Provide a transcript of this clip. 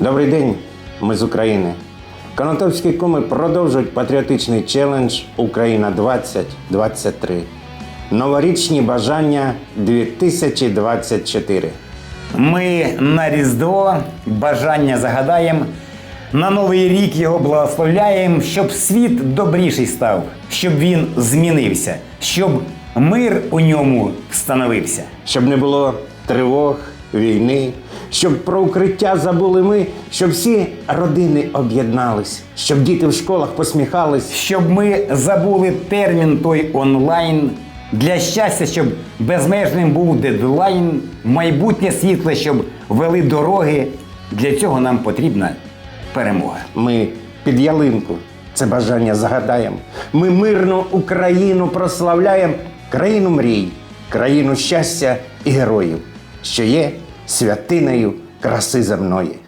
Добрий день, ми з України. Конотопські куми продовжують патріотичний челендж Україна 2023. Новорічні бажання 2024. Ми на Різдво бажання загадаємо, на Новий рік його благословляємо, щоб світ добріший став, щоб він змінився, щоб мир у ньому встановився. Щоб не було тривог, війни, щоб про укриття забули ми, щоб всі родини об'єднались, щоб діти в школах посміхались, Щоб ми забули термін той онлайн. Для щастя, щоб безмежним був дедлайн, майбутнє світле, щоб вели дороги. Для цього нам потрібна перемога. Ми під ялинку це бажання загадаємо. Ми мирну Україну прославляємо, країну мрій, країну щастя і героїв, що є святинею краси земної.